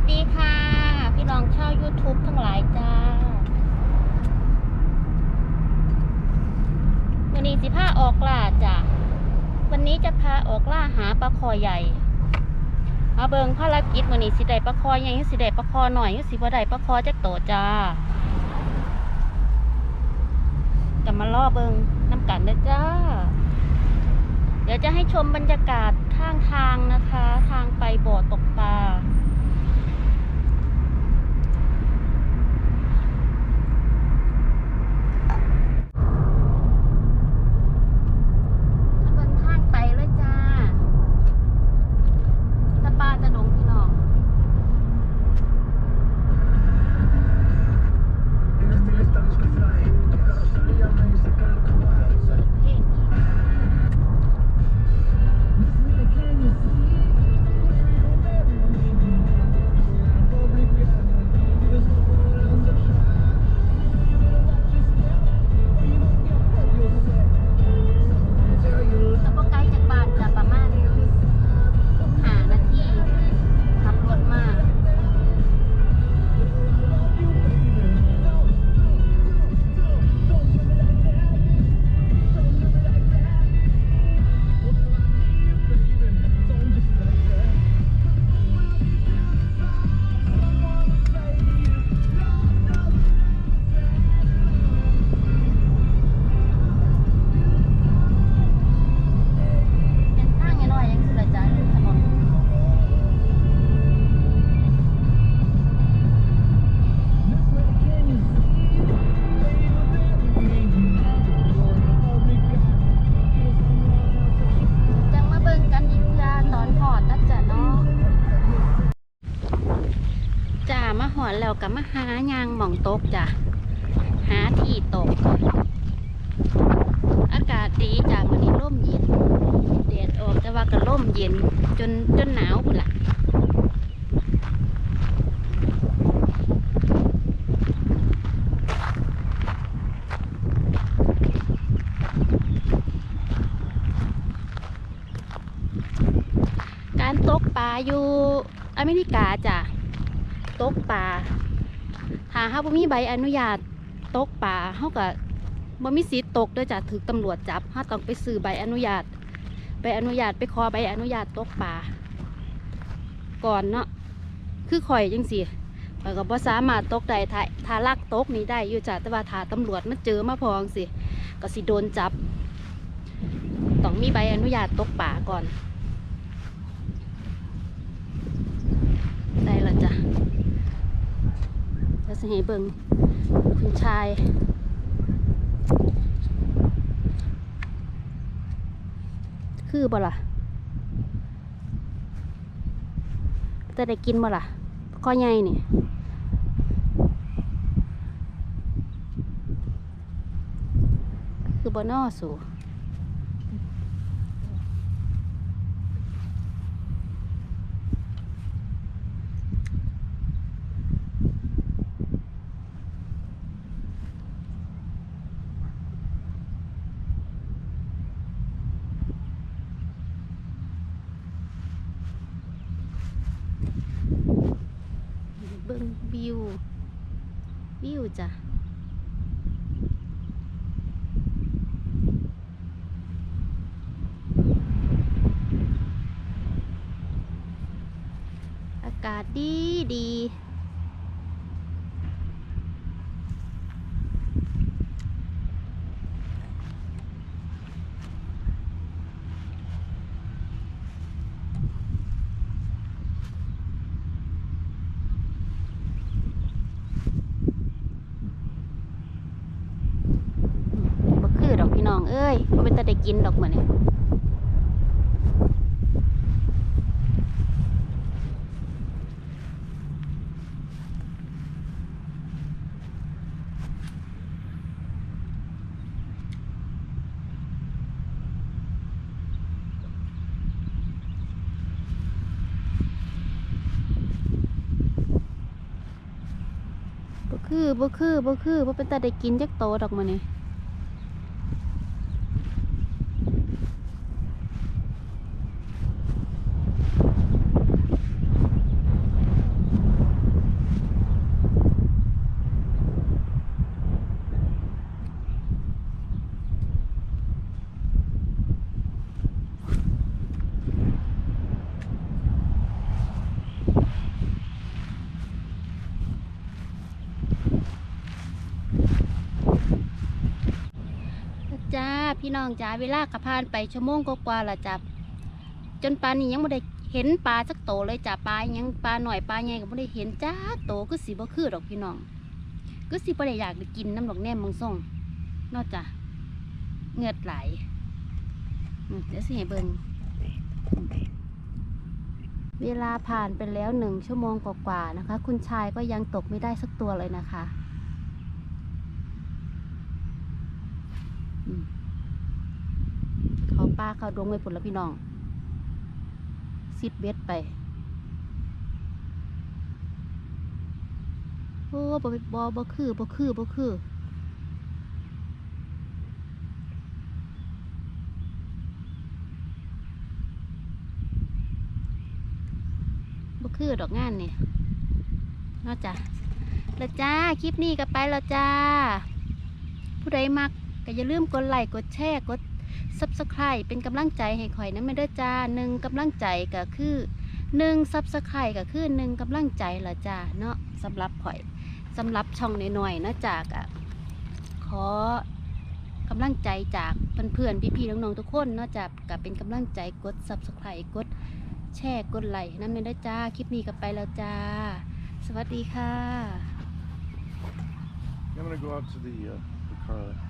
สดีค่ะ พี่น้องชาว YouTube ทั้งหลายจ้าวันนี้สิพาออกล่าจ้ะวันนี้จะพาออกล่าหาปลาคอใหญ่ มาเบิงภารกิจวันนี้สิได้ปลาคอใหญ่สิได้ปลาคอหน่อยสิบ่ได้ปลาคอจักโตจ้าจะมาล่อเบิงน้ำกันนะจ้า เดี๋ยวจะให้ชมบรรยากาศข้างทางนะคะ ทางไปบ่อตกปลา อดแล้วกับมาหายางหม่องตกจ้ะ หาที่ตก อากาศดีจ้ะวันนี้ร่มเย็นแดดออกแต่ว่าก็ร่มเย็นจนจนหนาวพุ่ละการตกปลาอยู่อเมริกาจ้ะ ตกปลาถ้าเฮาบ่มีใบอนุญาตตกปลาเฮาก็บ่มีสิทธิ์ตกเด้วยจ้ะถูกตำรวจจับถ้าต้องไปซื้อใบอนุญาตไปอนุญาตไปขอใบอนุญาตตกปลาก่อนเนาะคือข่อยจังสิข่อยก็บ่สามารถตกได้ถ้าถ้าลักตกนี่ได้อยู่จ้ะแต่ว่าถ้าตำรวจมาเจอมาพองสิก็สิโดนจับ ต้องมีใบอนุญาตตกปลาก่อน ได้และจ้ะจะ สิให้เบิงคุณชายคือบ่ล่ะจะได้กินบ่ล่ะข้อใหญ่นี่คือบ่นอสู เบิ้งวิว วิวจ้ะอากาศดีดี บ่คือดอกพี่น้อง เอ้ยบ่เป็นตาได้กินดอกมื้อนี้บ่คือบ่คือบ่คือบ่เป็นตาได้กินจักโตดอกมื้อนี้ บ พี่น้องจ้าเวลากระพานไปชั่วโมงกว่าๆละจ้ะจนปลานนี้ยังไม่ได้เห็นปลาสักโตเลยจ้ะปลาอิหยังปลาหน่อยปลาใหญ่ก็ไม่ได้เห็นจ้าโตก็สีบ่คือดอกพี่น้องก็สิบ่ได้อยากได้กินน้ำดอกแนมมงส่งนอกจากเงือดไหลอืมเดี๋ยวสิเบิ่งเวลาผ่านไปแล้วหนึ่งชั่วโมงกว่าๆนะคะ คุณชายก็ยังตกไม่ได้สักตัวเลยนะคะ อืม เขาป้าเขาดวงไว้ผลแล้วพี่น้องซิดเบ็ดไปโอ้บ่บ่บ่คือบ่คือบ่คือบ่คือดอกงานนี่นอกจากแล้วจ้า คลิปนี้ก็ไปแล้วจ้า ผู้ใดมักก็อย่าลืมกดไลค์กดแชร์กด Subscribe เป็นกำลังใจให้ข่อยนะไม่ได้จ้าหนึ่งกำลังใจก็คือหนึ่ง Subscribe ก็คือหนึ่งกำลังใจละจ้าเนาะสำหรับข่อยสำหรับช่องน้อยๆนะจากอะขอกำลังใจจากเพื่อนๆพี่ๆน้องๆทุกคนเนาะจากก็เป็นกำลังใจกด Subscribe กดแชร์กดไลค์นั่นไม่ได้จ้าคลิปนี้ก็ไปแล้วจ้า สวัสดีค่ะ I'm gonna go out to the, uh, the car.